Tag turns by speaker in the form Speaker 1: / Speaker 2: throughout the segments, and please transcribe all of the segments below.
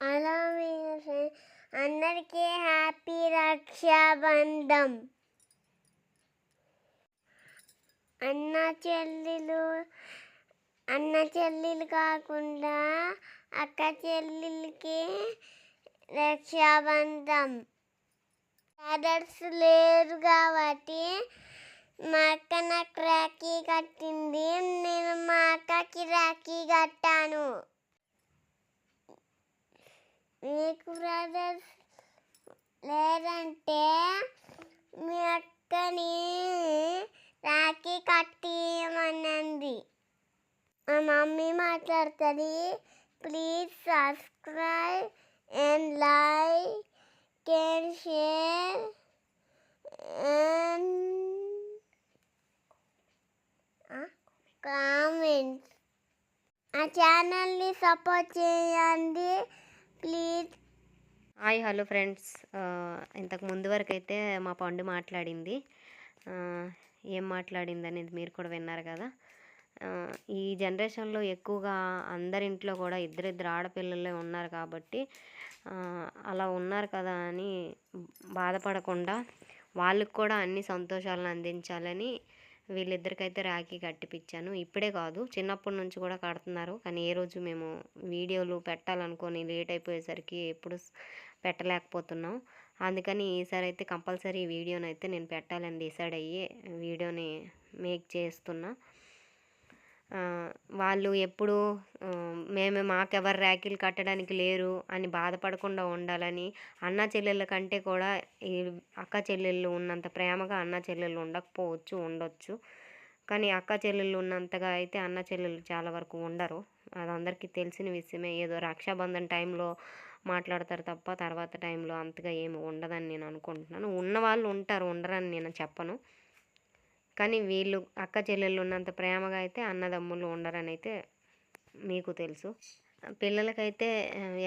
Speaker 1: అలా మీరు అందరికీ హ్యాపీ రక్షాబంధం. అన్న చెల్లెలు అన్న చెల్లెలు కాకుండా అక్క చెల్లెలకి రక్షాబంధం. బ్రదర్స్ లేరు కాబట్టి మా అక్క నాకు రాఖీ కట్టింది. నేను మా అక్కకి రాఖీ కట్టాను. నీకు బ్రదర్స్ లేదంటే మీ అక్కని రాఖీ కట్టియమనండి మా మమ్మీ మాట్లాడుతుంది please subscribe and like and share and comments. ఆ ఛానల్ని సపోర్ట్ చేయండి. ప్లీజ్.
Speaker 2: Hi hello friends. ఇంతకు ముందు వరకు అయితే మా పండు మాట్లాడింది. ఏం మాట్లాడింది అనేది మీరు కూడా విన్నారు కదా. ఈ జనరేషన్లో ఎక్కువగా అందరింట్లో కూడా ఇద్దరిద్దరు ఆడపిల్లలే ఉన్నారు కాబట్టి అలా ఉన్నారు కదా అని బాధపడకుండా వాళ్ళకు కూడా అన్ని సంతోషాలను అందించాలని వీళ్ళిద్దరికైతే రాఖీ కట్టిపించాను ఇప్పుడే కాదు చిన్నప్పటి నుంచి కూడా కడుతున్నారు. కానీ ఏ రోజు మేము వీడియోలు పెట్టాలనుకొని లేట్ అయిపోయేసరికి ఎప్పుడు పెట్టలేకపోతున్నాం. అందుకని ఈసారి అయితే కంపల్సరీ ఈ వీడియోని అయితే నేను పెట్టాలని డిసైడ్ అయ్యి వీడియోని మేక్ చేస్తున్నా. వాళ్ళు ఎప్పుడు మేము మాకెవరు ర్యాకులు కట్టడానికి లేరు అని బాధపడకుండా ఉండాలని అన్న చెల్లెళ్ళ కంటే కూడా ఈ అక్క చెల్లెళ్ళు ఉన్నంత ప్రేమగా అన్న చెల్లెళ్ళు ఉండకపోవచ్చు ఉండొచ్చు. కానీ అక్క చెల్లెళ్ళు ఉన్నంతగా అయితే అన్న చెల్లెళ్ళు చాలా వరకు ఉండరు. అది అందరికీ తెలిసిన విషయమే. ఏదో రక్షాబంధన్ టైంలో మాట్లాడతారు తప్ప తర్వాత టైంలో అంతగా ఏమి ఉండదని నేను అనుకుంటున్నాను. ఉన్న వాళ్ళు ఉంటారు ఉండరని నేను చెప్పను. కానీ వీళ్ళు అక్క చెల్లెళ్ళు ఉన్నంత ప్రేమగా అయితే అన్నదమ్ములు ఉండరని అయితే మీకు తెలుసు. పిల్లలకైతే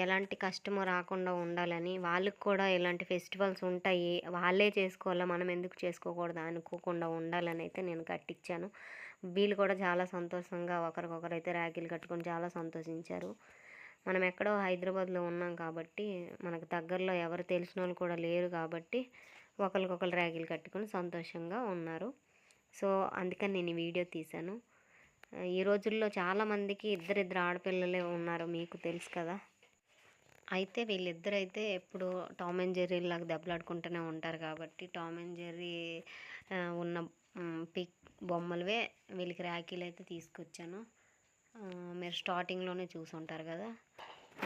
Speaker 2: ఎలాంటి కష్టము రాకుండా ఉండాలని వాళ్ళకి కూడా ఇలాంటి ఫెస్టివల్స్ ఉంటాయి వాళ్ళే చేసుకోవాలా మనం ఎందుకు చేసుకోకూడదు అనుకోకుండా ఉండాలని అయితే నేను కట్టించాను వీళ్ళు కూడా చాలా సంతోషంగా ఒకరికొకరు అయితే ర్యాకీలు కట్టుకొని చాలా సంతోషించారు. మనం ఎక్కడో హైదరాబాద్లో ఉన్నాం కాబట్టి మనకు దగ్గరలో ఎవరు తెలిసిన వాళ్ళు కూడా లేరు కాబట్టి ఒకరికొకరు ర్యాకీలు కట్టుకొని సంతోషంగా ఉన్నారు. సో అందుకని నేను ఈ వీడియో తీశాను. ఈ రోజుల్లో చాలామందికి ఇద్దరిద్దరు ఆడపిల్లలే ఉన్నారు మీకు తెలుసు కదా. అయితే వీళ్ళిద్దరైతే ఎప్పుడు టామ్ అండ్ జెర్రీ లాగా దెబ్బలాడుకుంటూనే ఉంటారు కాబట్టి టామ్ అండ్ జెర్రీ ఉన్న పిక్ బొమ్మలవే వీళ్ళకి ర్యాకీలు అయితే తీసుకొచ్చాను. మీరు స్టార్టింగ్లోనే చూసి ఉంటారు కదా.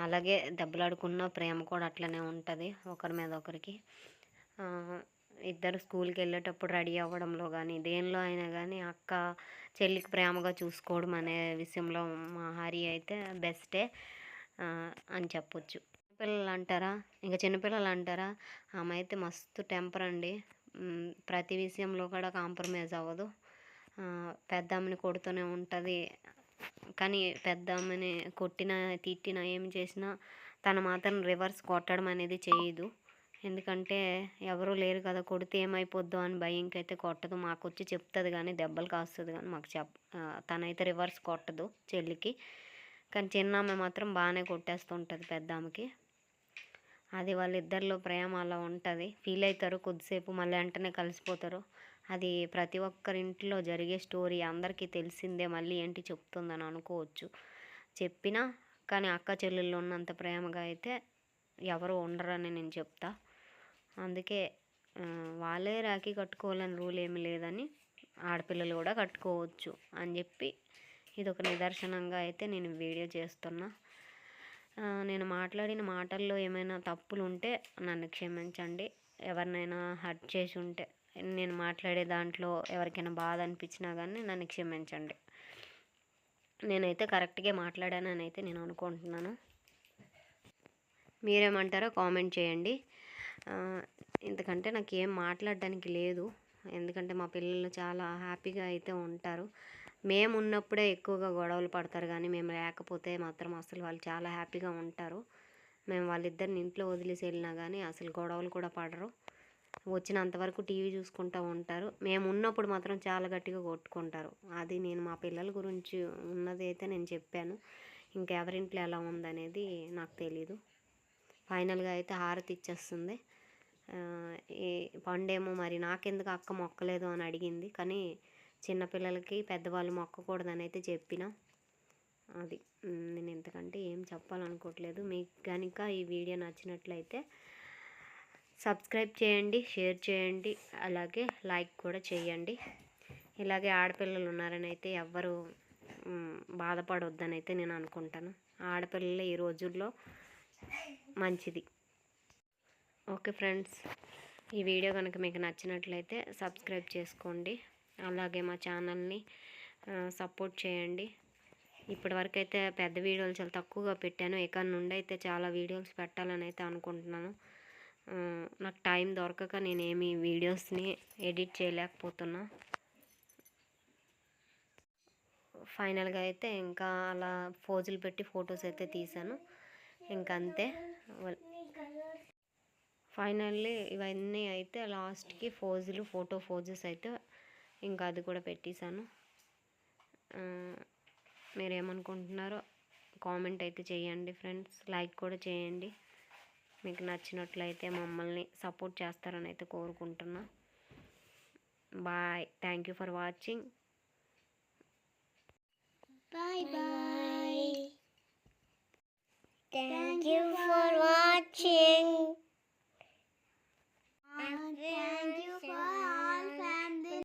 Speaker 2: అలాగే దెబ్బలాడుకున్న ప్రేమ కూడా అట్లనే ఉంటుంది ఒకరి మీద ఒకరికి. ఇద్దరు స్కూల్కి వెళ్ళేటప్పుడు రెడీ అవ్వడంలో కానీ దేనిలో అయినా కానీ అక్క చెల్లికి ప్రేమగా చూసుకోవడం అనే విషయంలో మా హరి అయితే బెస్టే అని చెప్పొచ్చు. పిల్లలు అంటారా ఇంకా చిన్నపిల్లలు అంటారా ఆమె అయితే మస్తు టెంపర్ అండి. ప్రతి విషయంలో కూడా కాంప్రమైజ్ అవ్వదు. పెద్ద ఆమెని కొడుతూనే ఉంటుంది. కానీ పెద్ద ఆమెని కొట్టినా తిట్టినా ఏం చేసినా తను మాత్రం రివర్స్ కొట్టడం అనేది చేయదు. ఎందుకంటే ఎవరూ లేరు కదా కొడితే ఏమైపోద్దో అని భయంకైతే కొట్టదు. మాకు వచ్చి చెప్తుంది కానీ దెబ్బలు కాస్తుంది కానీ మాకు చెప్ తనైతే రివర్స్ కొట్టదు చెల్లికి. కానీ చిన్న ఆమె మాత్రం బాగానే కొట్టేస్తుంటుంది పెద్ద ఆమెకి అది వాళ్ళిద్దరిలో ప్రేమ అలా ఉంటుంది. ఫీల్ అవుతారు కొద్దిసేపు మళ్ళీ వెంటనే కలిసిపోతారు. అది ప్రతి ఒక్కరి ఇంట్లో జరిగే స్టోరీ అందరికీ తెలిసిందే మళ్ళీ ఏంటి చెప్తుందని అనుకోవచ్చు. చెప్పినా కానీ అక్క చెల్లెళ్ళు ఉన్నంత ప్రేమగా అయితే ఎవరు ఉండరని నేను చెప్తా. అందుకే వాళ్ళే రాఖీ కట్టుకోవాలని రూల్ ఏమి లేదని ఆడపిల్లలు కూడా కట్టుకోవచ్చు అని చెప్పి ఇది ఒక నిదర్శనంగా అయితే నేను వీడియో చేస్తున్నా. నేను మాట్లాడిన మాటల్లో ఏమైనా తప్పులు ఉంటే నన్ను క్షమించండి. ఎవరినైనా హర్ట్ చేసి ఉంటే నేను మాట్లాడే దాంట్లో ఎవరికైనా బాధ అనిపించినా కానీ నన్ను క్షమించండి. నేనైతే కరెక్ట్గా మాట్లాడానని అయితే నేను అనుకుంటున్నాను. మీరేమంటారో కామెంట్ చేయండి. ఎందుకంటే నాకు ఏం మాట్లాడడానికి లేదు. ఎందుకంటే మా పిల్లలు చాలా హ్యాపీగా అయితే ఉంటారు. మేము ఉన్నప్పుడే ఎక్కువగా గొడవలు పడతారు కానీ మేము లేకపోతే మాత్రం అసలు వాళ్ళు చాలా హ్యాపీగా ఉంటారు. మేము వాళ్ళిద్దరిని ఇంట్లో వదిలేసి వెళ్ళినా కానీ అసలు గొడవలు కూడా పడరు. వచ్చినంతవరకు టీవీ చూసుకుంటూ ఉంటారు. మేము ఉన్నప్పుడు మాత్రం చాలా గట్టిగా కొట్టుకుంటారు. అది నేను మా పిల్లల గురించి ఉన్నది అయితే నేను చెప్పాను. ఇంకెవరింట్లో ఎలా ఉందనేది నాకు తెలీదు. ఫైనల్గా అయితే హారతి ఇచ్చేస్తుంది. ఈ పండేమో మరి నాకెందుకు అక్క మొక్కలేదు అని అడిగింది. కానీ చిన్నపిల్లలకి పెద్దవాళ్ళు మొక్కకూడదని అయితే చెప్పిన. అది నేను ఎంతకంటే ఏం చెప్పాలనుకోవట్లేదు. మీకు కనుక ఈ వీడియో నచ్చినట్లయితే సబ్స్క్రైబ్ చేయండి షేర్ చేయండి అలాగే లైక్ కూడా చేయండి. ఇలాగే ఆడపిల్లలు ఉన్నారని అయితే ఎవ్వరు బాధపడొద్దని అయితే నేను అనుకుంటాను. ఆడపిల్లలు ఈ రోజుల్లో మంచిది. ఓకే ఫ్రెండ్స్ ఈ వీడియో కనుక మీకు నచ్చినట్లయితే సబ్స్క్రైబ్ చేసుకోండి. అలాగే మా ఛానల్ని సపోర్ట్ చేయండి. ఇప్పటివరకు అయితే పెద్ద వీడియోలు చాలా తక్కువగా పెట్టాను. ఇక నుండి అయితే చాలా వీడియోస్ పెట్టాలని అయితే అనుకుంటున్నాను. నాకు టైం దొరకక నేనేమి వీడియోస్ని ఎడిట్ చేయలేకపోతున్నా. ఫైనల్గా అయితే ఇంకా అలా ఫోజులు పెట్టి ఫొటోస్ అయితే తీసాను ఇంకంతే. అంతే ఫైనల్లీ ఇవన్నీ అయితే లాస్ట్కి ఫోజులు ఫోటో ఫోజెస్ అయితే ఇంకా అది కూడా పెట్టేశాను. మీరు మీరేమనుకుంటున్నారో కామెంట్ అయితే చేయండి ఫ్రెండ్స్. లైక్ కూడా చేయండి. మీకు నచ్చినట్లయితే మమ్మల్ని సపోర్ట్ చేస్తారని అయితే కోరుకుంటున్నా. Bye. Thank you for watching.
Speaker 1: Bye bye.